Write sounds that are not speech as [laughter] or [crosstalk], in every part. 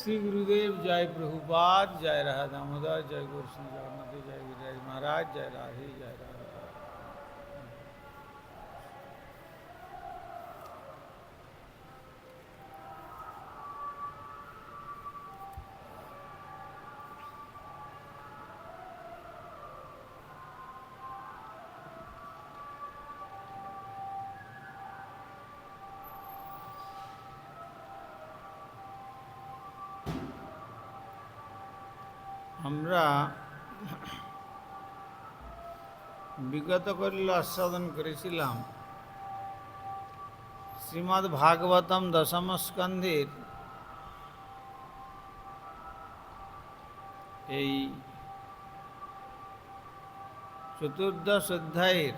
श्री गुरुदेव, जय प्रभुपाद, जय राधा दामोदर, जय गोष्ण जगन्नाथ जय गिरिराज महाराज, जय राधे, जय राधा। বিগত করিল আস্বাদন করেছিলাম। শ্রীমদ্ ভাগবতম দশম স্কন্ধের এই চতুর্দশ অধ্যায়ের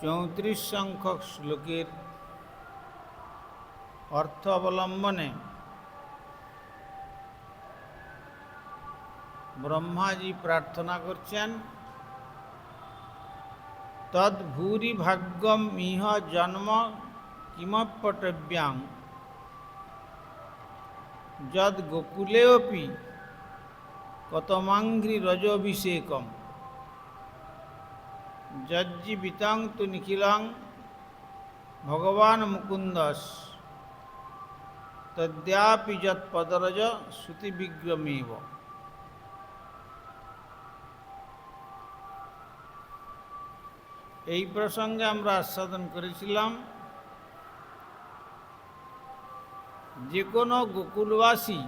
চৌত্রিশ সংখ্যক শ্লোকের অর্থ অবলম্বনে ব্রহ্মাজি প্রার্থনা করছেন তদ ভূরি ভাগ্যম ইহ জন্ম কিমপটব্যাং যদ গোকুলেপি কতমাঙ্ঘ্রি রজভিষেকম যজ্জীবিতাং তু নিখিলাং ভগবান মুকুন্দস তদ্যাপি যৎপদরজ শ্রুতিবিগ্রমেব এই প্রসঙ্গে আমরা আস্বাদন করেছিলাম। যে কোনো গোকুলবাসী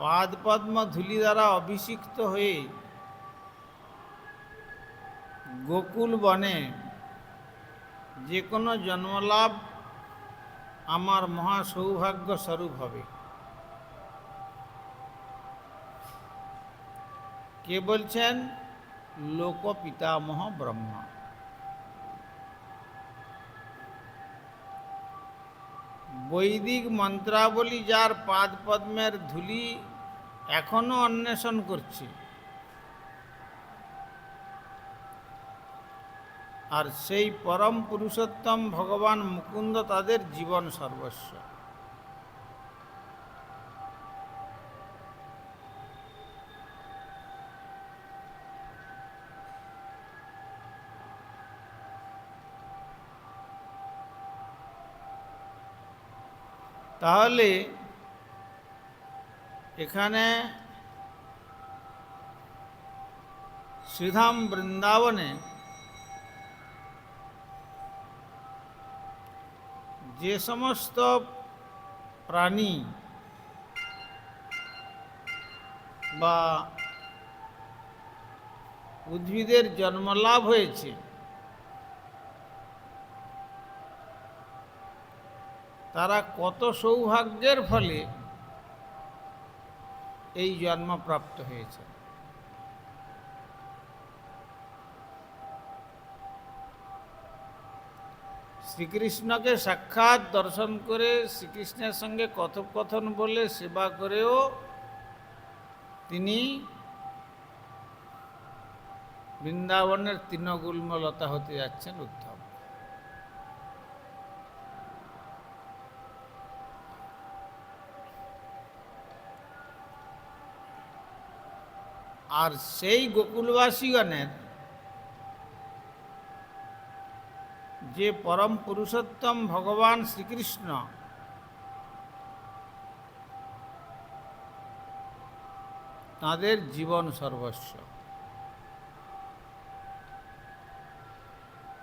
পাদ পদ্ম ধুলি দ্বারা অভিষিক্ত হয়ে গোকুল বনে যে কোনো জন্মলাভ আমার মহা সৌভাগ্য স্বরূপ হবে। কে বলছেন? লোক পিতামহ ব্রহ্মা। বৈদিক মন্ত্রাবলী যার পাদ পদ্মের ধুলি এখনও অন্বেষণ করছে। আর সেই পরম পুরুষোত্তম ভগবান মুকুন্দ তাদের জীবন সর্বস্ব। তাহলে এখানে শ্রীধাম বৃন্দাবনে যে সমস্ত প্রাণী বা উদ্ভিদের জন্মলাভ হয়েছে তারা কত সৌভাগ্যের ফলে এই জন্ম প্রাপ্ত হয়েছে। শ্রীকৃষ্ণকে সাক্ষাৎ দর্শন করে শ্রীকৃষ্ণের সঙ্গে কথোপকথন বলে সেবা করেও তিনি বৃন্দাবনের তৃণগুল্ম লতা হতে যাচ্ছেন উদ্ধব। আর সেই গোকুলবাসীগণের যে পরম পুরুষোত্তম ভগবান শ্রীকৃষ্ণ তাদের জীবন সর্বস্ব।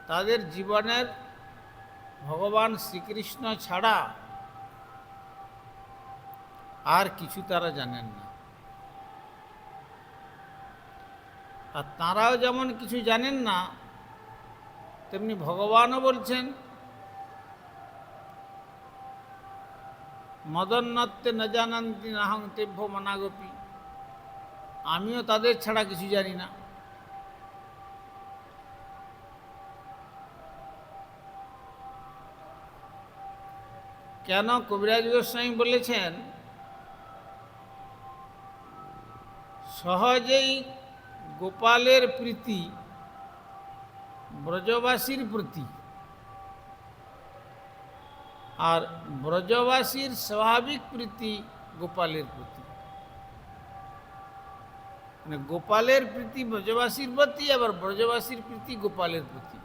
তাদের জীবনের ভগবান শ্রীকৃষ্ণ ছাড়া আর কিছু তারা জানেন না। আর তাঁরাও যেমন কিছু জানেন না, তেমনি ভগবানও বলছেন মদন্নত্বে ন জানান্তি নাহং তেভ্য মনাগপি। আমিও তাদের ছাড়া কিছু জানি না। কেন কবিরাজ গোস্বামী বলেছেন, সহজেই গোপালের প্রীতি, ব্রজবাসীর প্রতি। আর ব্রজবাসীর স্বাভাবিক প্রীতি গোপালের প্রতি। মানে গোপালের প্রীতি, ব্রজবাসীর প্রতি, আবার ব্রজবাসীর প্রীতি গোপালের প্রতি।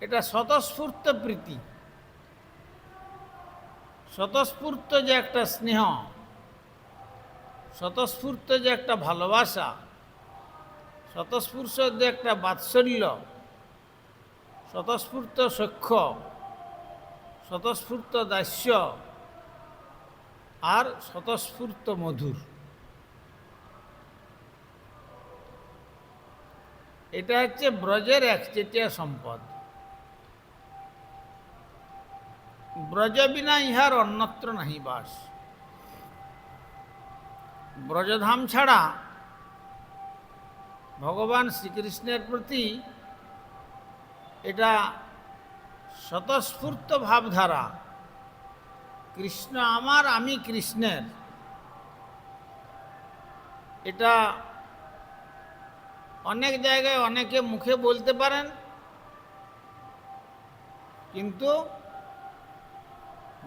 এটা স্বতঃস্ফূর্ত প্রীতি। স্বতঃস্ফূর্ত যে একটা স্নেহ, স্বতঃস্ফূর্ত যে একটা ভালোবাসা, স্বতঃস্ফূর্ত যে একটা বাৎসল্য, স্বতঃস্ফূর্ত সখ্য, স্বতঃস্ফূর্ত দাস্য আর স্বতঃস্ফূর্ত মধুর। এটা হচ্ছে ব্রজের একচেটিয়া সম্পদ। ব্রজ বিনা ইহার অন্যত্র নাহি বাস। ব্রজধাম ছাড়া ভগবান শ্রীকৃষ্ণের প্রতি এটা স্বতঃস্ফূর্ত ভাবধারা, কৃষ্ণ আমার, আমি কৃষ্ণের। এটা অনেক জায়গায় অনেকে মুখে বলতে পারেন, কিন্তু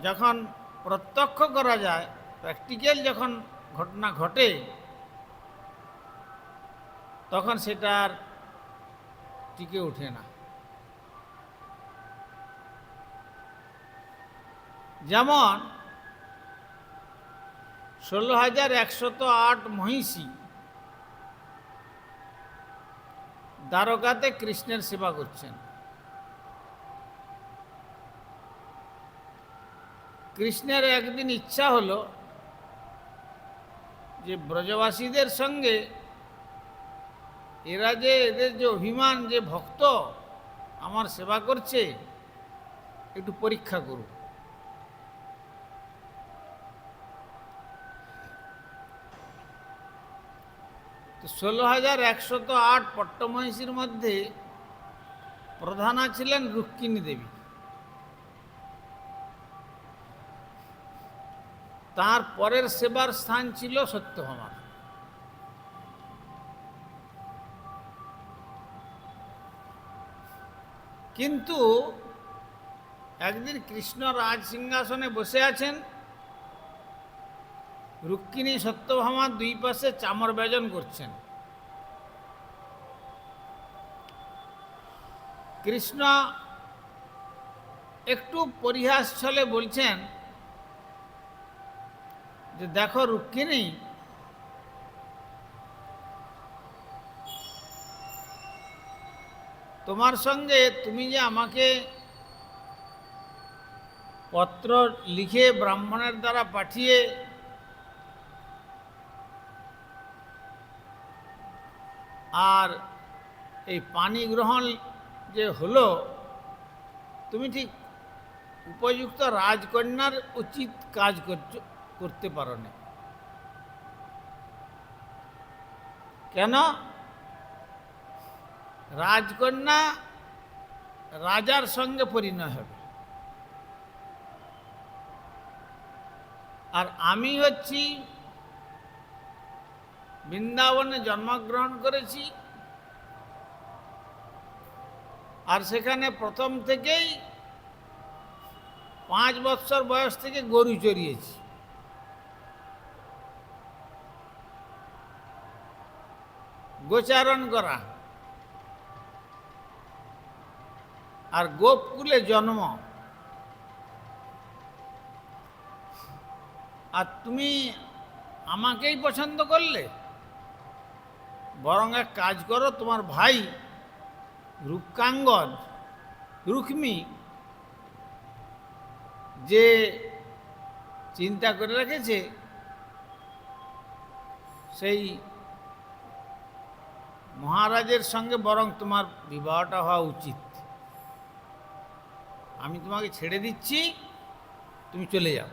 যখন প্রত্যক্ষ করা যায় প্র্যাকটিক্যাল যখন ঘটনা ঘটে, তখন সেটা আর টিকে ওঠে না। যেমন ষোলো হাজার একশত আট মহিষী দ্বারকাতে কৃষ্ণের সেবা করছেন। কৃষ্ণের একদিন ইচ্ছা হলো যে ব্রজবাসীদের সঙ্গে এরা যে এদের যে অভিমান, যে ভক্ত আমার সেবা করছে, একটু পরীক্ষা করুক তো ষোলো হাজার একশত আট পট্টমহিষীর মধ্যে প্রধানা ছিলেন রুক্মিণী দেবী। তার পরের সেবার স্থান ছিল সত্যভামার। কিন্তু একদিন কৃষ্ণ রাজ সিংহাসনে বসে আছেন, রুক্মিণী সত্যভামার দুই পাশে চামর ব্যজন করছেন। কৃষ্ণ একটু পরিহাস ছলে বলছেন যে দেখো রুক্মিণী। তোমার সঙ্গে তুমি যে আমাকে পত্র লিখে ব্রাহ্মণের দ্বারা পাঠিয়ে আর এই পানি গ্রহণ যে হলো, তুমি ঠিক উপযুক্ত রাজকন্যার উচিত কাজ করছ। করতে পারো না। কেন? রাজকন্যা রাজার সঙ্গে পরিণয় হবে। আর আমি হচ্ছি বৃন্দাবনে জন্মগ্রহণ করেছি। আর সেখানে প্রথম থেকেই পাঁচ বৎসর বয়স থেকে গরু চড়িয়েছি গোচারণ করা। আর গোপকুলে জন্ম। আর তুমি আমাকেই পছন্দ করলে? বরং এক কাজ করো, তোমার ভাই রূপকাঙ্গদ রুক্মি, যে চিন্তা করে রেখেছে, সেই মহারাজের সঙ্গে বরং তোমার বিবাহটা হওয়া উচিত। আমি তোমাকে ছেড়ে দিচ্ছি, তুমি চলে যাও।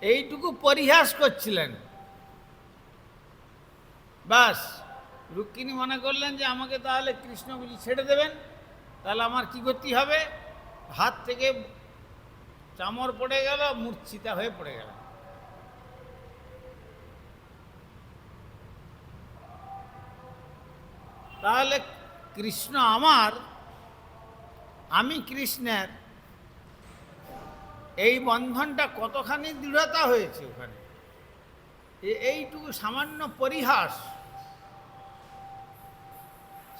এইটুকু পরিহাস করছিলেন। বাস, রুক্মিণী মনে করলেন যে আমাকে তাহলে কৃষ্ণ বুঝি ছেড়ে দেবেন, তাহলে আমার কি গতি হবে? হাত থেকে চামর পড়ে গেল, মূর্ছিতা হয়ে পড়ে গেল। তাহলে কৃষ্ণ আমার, আমি কৃষ্ণের। এই বন্ধনটা কতখানি দৃঢ়তা হয়েছে ওখানে? এইটুকু সামান্য পরিহাস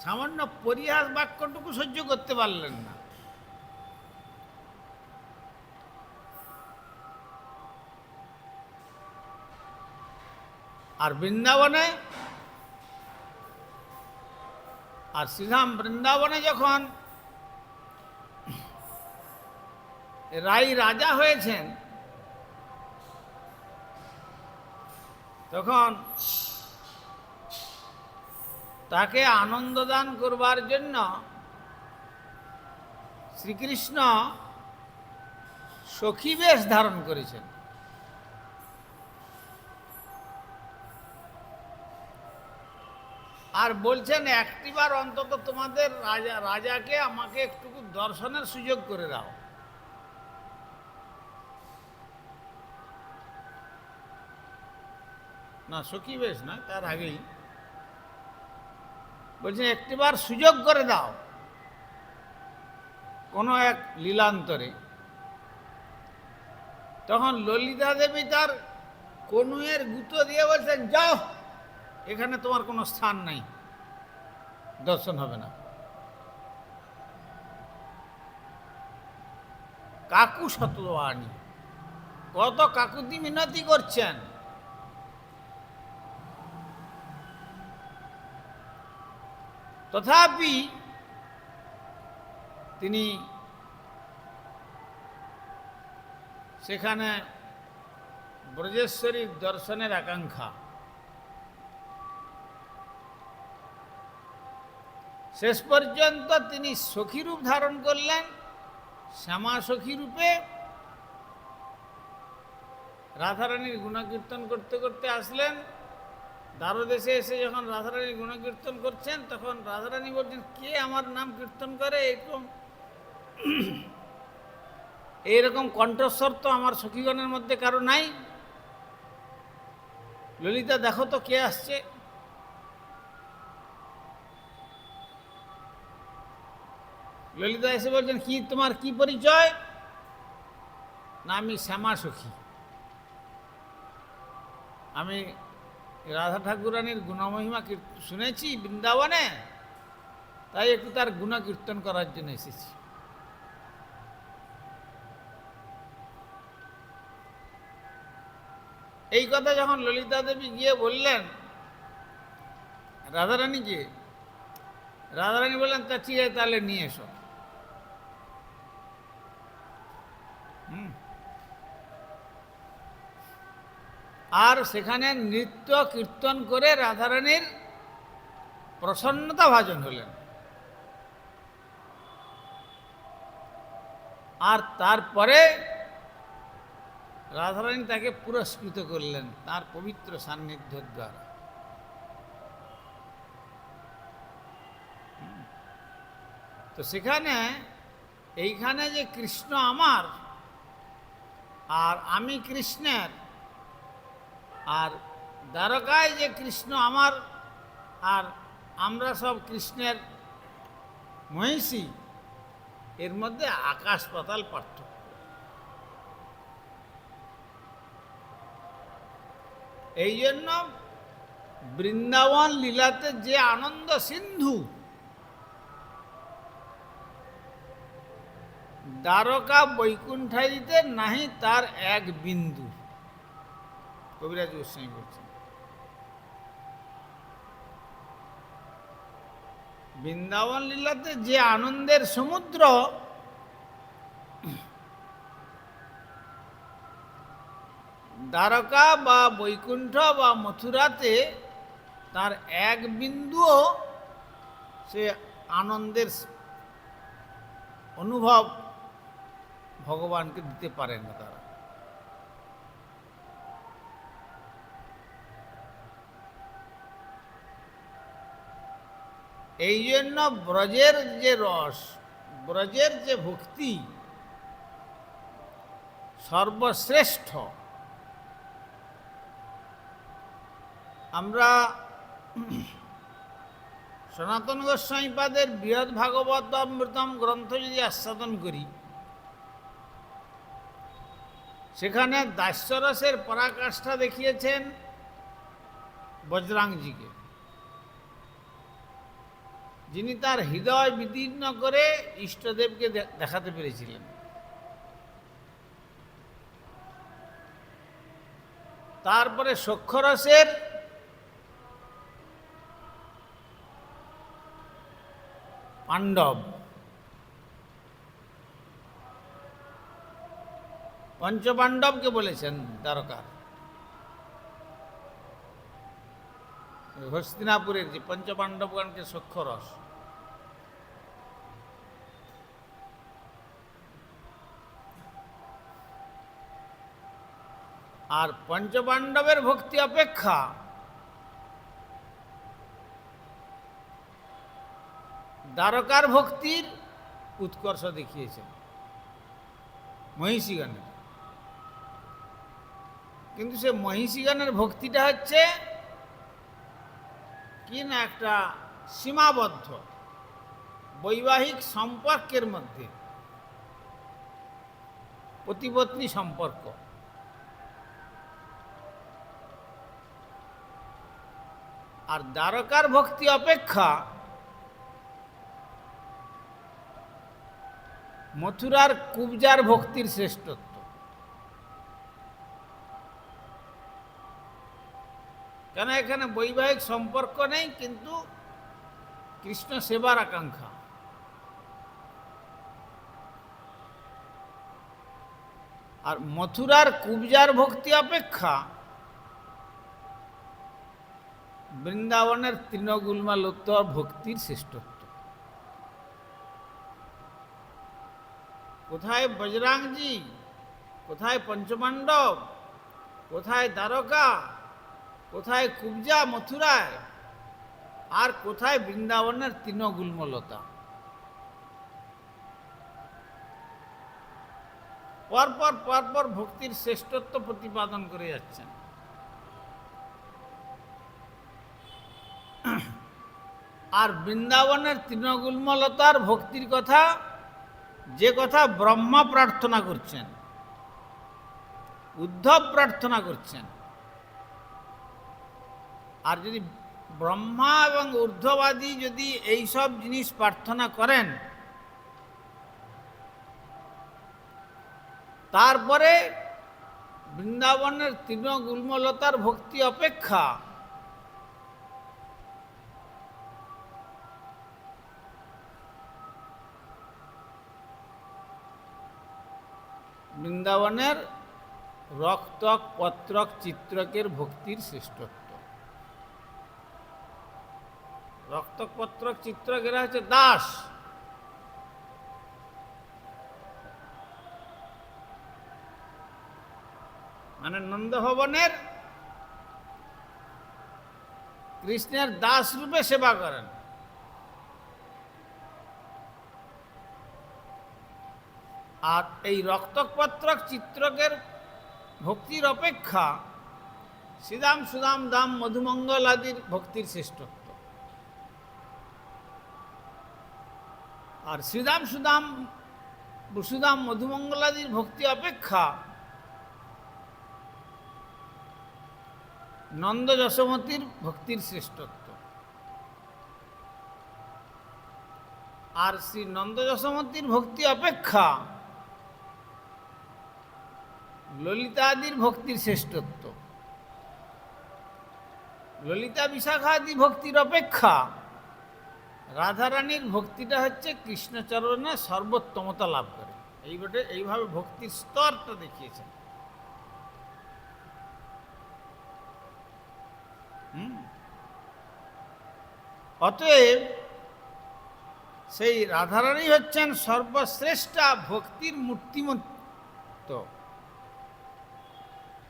সামান্য পরিহাস বাক্যটুকু সহ্য করতে পারলেন না। আর বৃন্দাবনে আর শ্রীধাম বৃন্দাবনে যখন রাই রাজা হয়েছেন, তখন তাকে আনন্দদান করবার জন্য শ্রীকৃষ্ণ সখী বেশ ধারণ করেছেন। আর বলছেন, একটিবার অন্তত তোমাদের রাজা, রাজাকে আমাকে একটুকু দর্শনের সুযোগ করে দাও। না, সখী বেশ না, তার আগেই। বলছেন একটিবার সুযোগ করে দাও। কোনো এক লীলান্তরে। তখন ললিতা দেবী তার কনুয়ের গুঁতো দিয়ে বলছেন, যাও। এখানে তোমার কোনো স্থান নাই। দর্শন হবে না। কাকু শতবাণী কত কাকুতি মিনতি করছেন? তথাপি তিনি সেখানে ব্রজেশ্বরীর দর্শনের আকাঙ্ক্ষা। শেষ পর্যন্ত তিনি সখী রূপ ধারণ করলেন, শ্যামা সখী রূপে রাধারানীর গুণকীর্তন করতে করতে আসলেন। দ্বারদেশে এসে যখন রাধারানীর গুণকীর্তন করছেন, তখন রাধারানী বলছেন, কে আমার নাম কীর্তন করে? এরকম [clears throat] এইরকম কণ্ঠস্বর তো আমার সখীগণের মধ্যে কারও নাই। ললিতা, দেখো তো কে আসছে? ললিতা এসে বলছেন, কি তোমার কি পরিচয়? না, আমি শ্যামা সখী। আমি রাধা ঠাকুরানীর গুণমহিমা শুনেছি বৃন্দাবনে? তাই একটু তার গুণ কীর্তন করার জন্য এসেছি। এই কথা যখন ললিতা দেবী গিয়ে বললেন, রাধারানীকে, রাধারানী বললেন, তা ঠিক আছে, তাহলে নিয়ে এসো। আর সেখানে নৃত্য কীর্তন করে রাধারানীর প্রসন্নতা ভাজন হলেন। আর তারপরে রাধারানী তাকে পুরস্কৃত করলেন তার পবিত্র সান্নিধ্য দ্বারা। তো সেখানে এইখানে যে কৃষ্ণ আমার, আর আমি কৃষ্ণের আর দ্বারকায় যে কৃষ্ণ আমার, আর আমরা সব কৃষ্ণের মহিষী, এর মধ্যে আকাশ পাতাল পার্থক্য। এই জন্য বৃন্দাবন লীলাতে যে আনন্দ সিন্ধু, দ্বারকা বৈকুণ্ঠাইতে নাহি তার এক বিন্দু। কবিরাজ গোস্বামী বলছেন। বৃন্দাবন লীলাতে যে আনন্দের সমুদ্র, দ্বারকা বা বৈকুণ্ঠ বা মথুরাতে তার এক বিন্দুও সে আনন্দের অনুভব ভগবানকে দিতে পারেন না তারা। এই জন্য ব্রজের যে রস, ব্রজের যে ভক্তি সর্বশ্রেষ্ঠ। আমরা সনাতন গোস্বামীপাদের বৃহৎ ভাগবতামৃতম গ্রন্থ যদি আস্বাদন করি, সেখানে দাস্যরসের পরাকাষ্ঠা দেখিয়েছেন বজরাংজিকে। যিনি তার হৃদয় বিদীর্ণ করে ইষ্টদেবকে দেখাতে পেরেছিলেন। তারপরে সক্ষরসের পাণ্ডব। পঞ্চপাণ্ডবকে বলেছেন দ্বারকার। হস্তিনাপুরের যে পঞ্চপাণ্ডবগণকে সক্ষরস আর পঞ্চপাণ্ডবের ভক্তি অপেক্ষা। দ্বারকার ভক্তির উৎকর্ষ দেখিয়েছেন মহিষীগণের। কিন্তু সে মহিষীগণের ভক্তিটা হচ্ছে কি না একটা সীমাবদ্ধ বৈবাহিক সম্পর্কের মধ্যে। পতিপত্নী সম্পর্ক। আর দ্বারকার ভক্তি অপেক্ষা মথুরার কুবজার ভক্তির শ্রেষ্ঠত্ব। এখানে বৈবাহিক সম্পর্ক নেই, কিন্তু কৃষ্ণ সেবার আকাঙ্ক্ষা। আর মথুরার কুবজার ভক্তি অপেক্ষা বৃন্দাবনের তৃণগুলমালোত্তর ভক্তির শ্রেষ্ঠত্ব। কোথায় বজরাংজি কোথায় পঞ্চমাণ্ডব? কোথায় দ্বারকা? কোথায় কুবজা মথুরায়? আর কোথায় বৃন্দাবনের তৃণগুল্মলতা? পরপর পরপর ভক্তির শ্রেষ্ঠত্ব প্রতিপাদন করে যাচ্ছেন। আর বৃন্দাবনের তৃণগুল্মলতার ভক্তির কথা, যে কথা ব্রহ্মা প্রার্থনা করছেন, উদ্ধব প্রার্থনা করছেন। আর যদি ব্রহ্মা এবং ঊর্ধ্ববাদী যদি এই সব জিনিস প্রার্থনা করেন, তারপরে বৃন্দাবনের তৃণগুল্মলতার ভক্তি অপেক্ষা, বৃন্দাবনের রক্তক, পত্রক, চিত্রকের ভক্তির শ্রেষ্ঠত্ব। চিত্রক এরা হচ্ছে দাস। মানে নন্দভবনের কৃষ্ণের দাস রূপে সেবা করেন। আর এই রক্তপত্রক চিত্রকের ভক্তির অপেক্ষা শ্রীদাম সুদাম দাম মধুমঙ্গল আদির ভক্তির শ্রেষ্ঠত্ব। আর শ্রীদাম সুদাম বসুদাম মধুমঙ্গলাদির ভক্তি অপেক্ষা। নন্দ যশোমতির ভক্তির শ্রেষ্ঠত্ব। আর শ্রী নন্দ যশোমতির ভক্তি অপেক্ষা, ললিতাদির ভক্তির শ্রেষ্ঠত্ব। ললিতা বিশাখাদি ভক্তির অপেক্ষা। রাধারানীর ভক্তিটা হচ্ছে কৃষ্ণচরণে সর্বোত্তমতা লাভ করে। এইভাবে এইভাবে ভক্তির স্তরটা দেখিয়েছেন? অতএব সেই রাধারানী হচ্ছেন সর্বশ্রেষ্ঠা ভক্তির মূর্তিমত্ত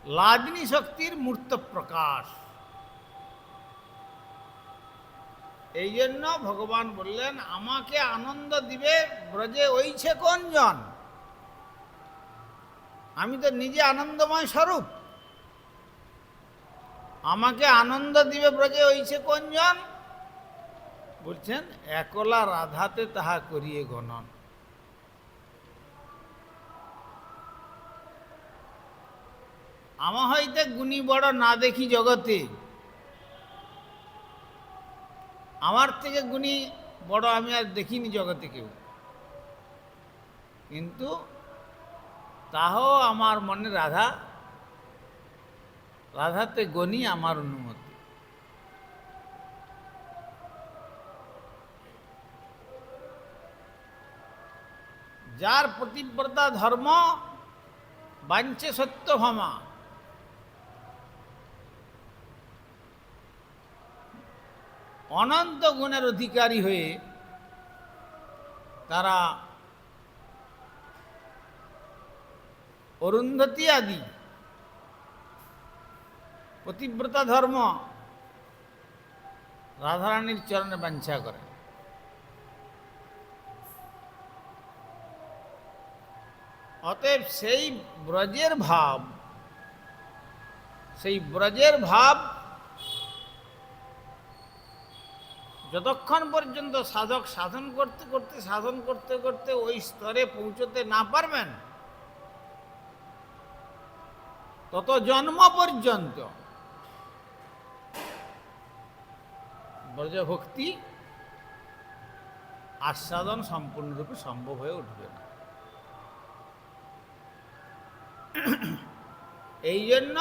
লাদিনী শক্তির মূর্ত প্রকাশ এই জন্য ভগবান বললেন, আমাকে আনন্দ দিবে ব্রজে ওইছে কোনজন? আমি তো নিজে আনন্দময় স্বরূপ। আমাকে আনন্দ দিবে ব্রজে ওইছে কোনজন? বলছেন, একলা রাধাতে তাহা করিয়ে গণন। আমা হইতে গুণী বড় না দেখি জগতে। আমার থেকে গুণী, বড় আমি আর দেখিনি জগতে কেউ। কিন্তু তাহাও আমার মনে রাধা, রাধাতে গণি আমার অনুমতি। যার প্রতিব্রতা ধর্ম, বাঞ্ছে সত্যভামা অনন্ত গুণের অধিকারী হয়ে তারা অরুন্ধতী আদি পতিব্রতা ধর্ম রাধারানীর চরণে বাঞ্ছা করে। অতএব সেই ব্রজের ভাব, সেই ব্রজের ভাব যতক্ষণ পর্যন্ত সাধক সাধন করতে করতে, সাধন করতে করতে ওই স্তরে পৌঁছতে না পারবেন, তত জন্ম পর্যন্ত ব্রজভক্তি আস্বাদন সম্পূর্ণরূপে সম্ভব হয়ে উঠবে না। এই জন্য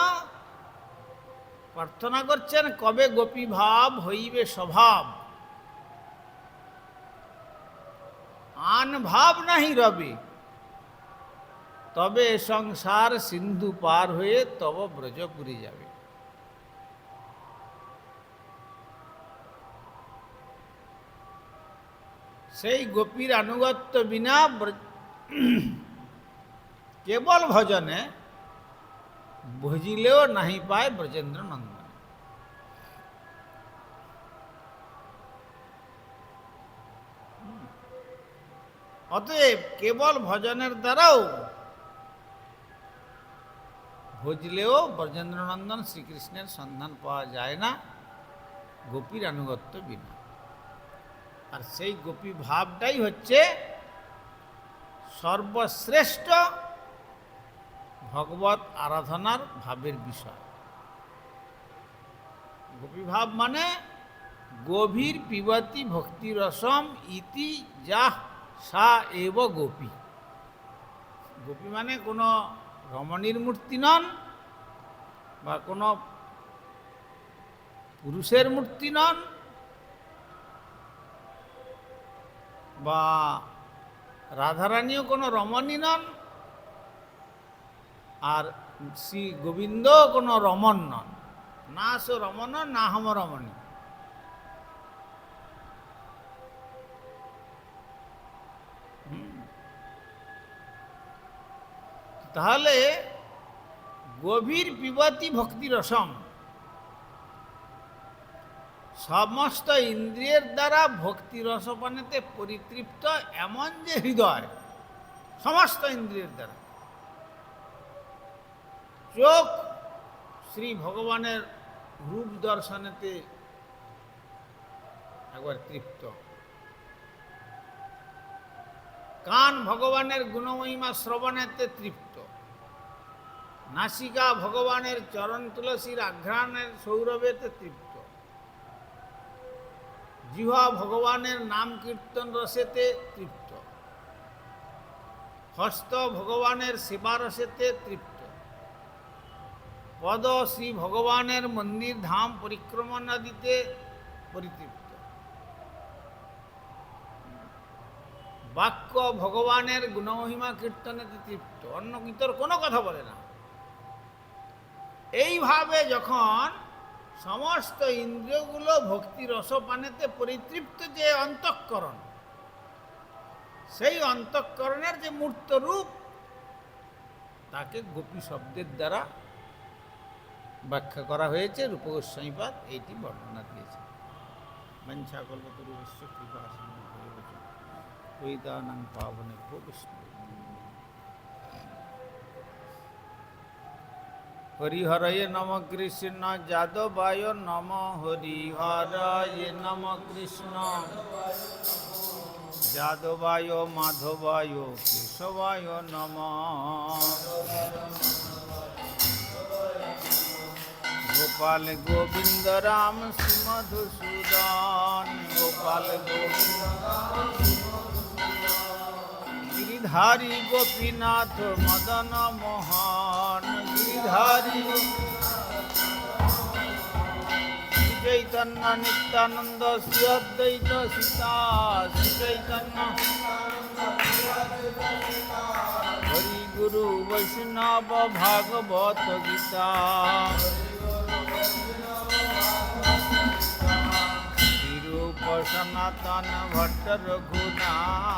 প্রার্থনা করছেন, কবে গোপী ভাব হইবে স্বভাব? আন ভাব নাহি রবে। তবে সংসার সিন্ধু পার হয়ে তব ব্রজপুরী যাবে। সেই গোপীর আনুগত্য বিনা কেবল ভজনে ভজিলেও নাহি পায় ব্রজেন্দ্র নন্দন অতএব কেবল ভজনের দ্বারাও ভজলেও ব্রজেন্দ্রনন্দন শ্রীকৃষ্ণের সন্ধান পাওয়া যায় না, গোপীর আনুগত্য বিনা। আর সেই গোপী ভাবটাই হচ্ছে সর্বশ্রেষ্ঠ ভগবত আরাধনার ভাবের বিষয়। গোপী ভাব মানে গভীর পিবতি ভক্তি রসম ইতি যা সা এব গোপী। গোপী মানে কোনো রমণীর মূর্তি নন বা কোনো পুরুষের মূর্তি নন বা রাধারানীও কোনো রমণী নন আর শ্রী গোবিন্দ কোনো রমণ নন। না সে রমণ না হম রমণী তাহলে গভীর পিবতি ভক্তি রসম সমস্ত ইন্দ্রিয়ের দ্বারা ভক্তি রসপানেতে পরিতৃপ্ত এমন যে হৃদয়, সমস্ত ইন্দ্রিয়ের দ্বারা। চোখ শ্রী ভগবানের রূপ দর্শনেতে একবার তৃপ্ত। কান ভগবানের গুণমহিমা শ্রবণেতে তৃপ্ত। নাসিকা ভগবানের চরণ তুলসীর আঘ্রাণের সৌরভেতে তৃপ্ত। জিহ্বা ভগবানের নাম কীর্তন রসেতে তৃপ্ত। হস্ত ভগবানের সেবা রসেতে তৃপ্ত। পদ শ্রী ভগবানের মন্দির ধাম পরিক্রমণা দিতে পরিতৃপ্ত। বাক্য ভগবানের গুণমহিমা কীর্তনেতে তৃপ্ত। অন্য ইতর কোনো কথা বলে না। এইভাবে যখন সমস্ত ইন্দ্রিয়গুলো ভক্তি রসপানেতে পরিতৃপ্ত যে অন্তঃকরণ, সেই অন্তঃকরণের যে মূর্ত রূপ তাকে গোপী শব্দের দ্বারা ব্যাখ্যা করা হয়েছে রূপগোস্বাইপাদ এইটি বর্ণনা দিয়েছে। মঞ্চা কল্পতরু বিশ্ব কৃপা পাবনে বিষ্ণু। হরিহরয়ে নম কৃষ্ণ যাদবায় নম হরিহরয়ে নম কৃষ্ণ যাদবায় মাধবায় কেশবায় নম গোপাল গোবিন্দ রাম শ্রী মধুসূদন গোপাল গোবিন্দ গিরিধারী গোপীনাথ মদন শ্রী চৈতন্য নিত্যানন্দ, শ্রী অদ্বৈত সীতা, শ্রী চৈতন্য। হরি গুরু বৈষ্ণব ভাগবত গীতা। সনাতন ভট্ট রঘুনাথ।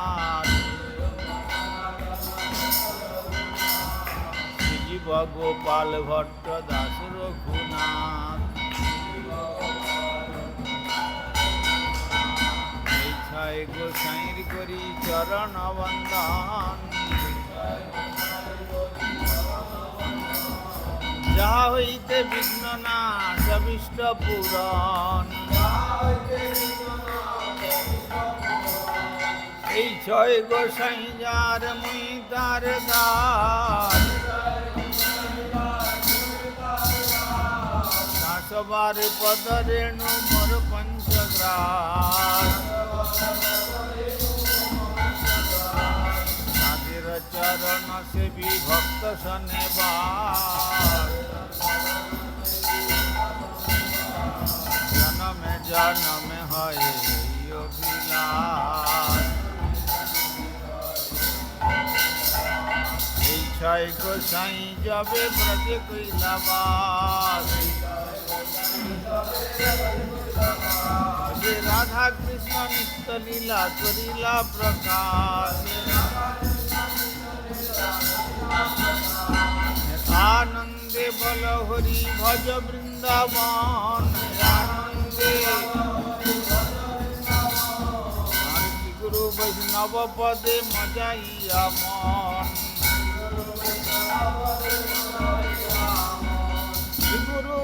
গোপাল ভট্ট দাস রঘুনাথ গোসাইর করি চরণ বন্দন যাহা হইতে বিঘ্ন না সবিষ্ট পূরণ। এই ছয় গোসাই যার মুই তার দার সবার পদ রেণু মোর পঞ্চগ্রাস তাদের চরণ সেবী ভক্ত শনেবার জনমে জনমে হয় এই ছয় গোসাই যাবে ব্রজে কৈলাবাস যে রাধা কৃষ্ণ নিত্য লীলা করিলা প্রকাশ। আনন্দে বল হরি ভজ বৃন্দাবন। আনন্দে আরতি গুরু বৈষ্ণব পদে মজাইয়া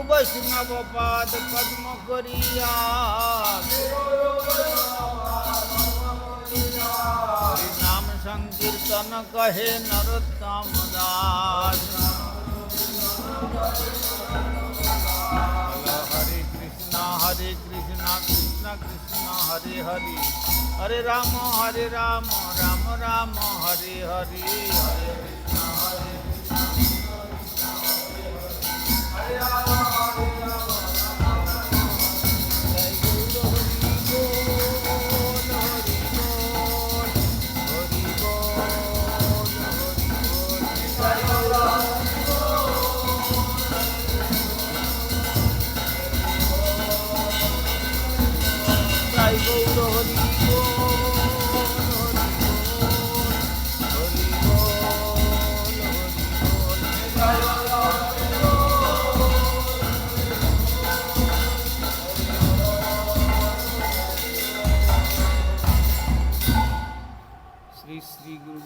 মন শ্রী গুরু বৈষ্ণব পাদ পদ্ম করিয়া হরি নাম সংকীর্তন কহে নরোত্তম দাস হরে কৃষ্ণ হরে কৃষ্ণ কৃষ্ণ কৃষ্ণ হরে হরে হরে রাম হরে রাম রাম জয়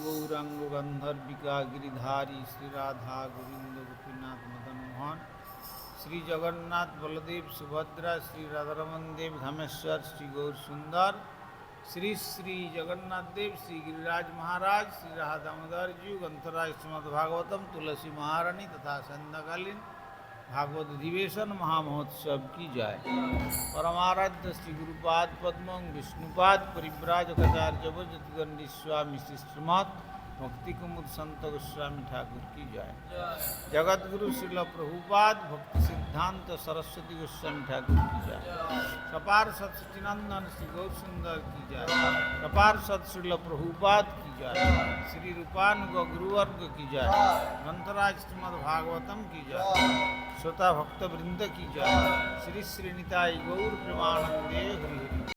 गौरांग गंधर्विका गिरिधारी श्री राधा गोविंद गोपीनाथ मदन मोहन श्री जगन्नाथ बलदेव सुभद्रा श्री राधारमन देव धमेश्वर श्री गौर सुंदर श्री श्री जगन्नाथ देव श्री गिरिराज महाराज श्री राधा दामोदर जी गंथराज श्रीमद भागवतम तुलसी महारानी तथा संध्याकालीन भागवत अधिवेशन महामहोत्सव की जाय परमाराध्य श्री गुरुपाद पद्म, विष्णुपाद परिव्राज परिव्राजकाचार्य जतिगंडी स्वामी, श्री श्रीमद भक्ति कुमुद संत गोस्वामी ठाकुर की जाय। जगत गुरु श्रील प्रभुपाद भक्ति सिद्धांत सरस्वती गोस्वामी ठाकुर की जाय। कपार सत सचिनंदन श्री गौर सुंदर की जाय। कपार सत श्रील प्रभुपाद की जाय। श्री रूपान गुरुवर्ग की जाय। ग्रंथराज श्रीमद भागवतम की जाय। श्रोता भक्त वृंद की जाय। श्री श्रीनिताई गौर प्रेमानंदे हरि हरि।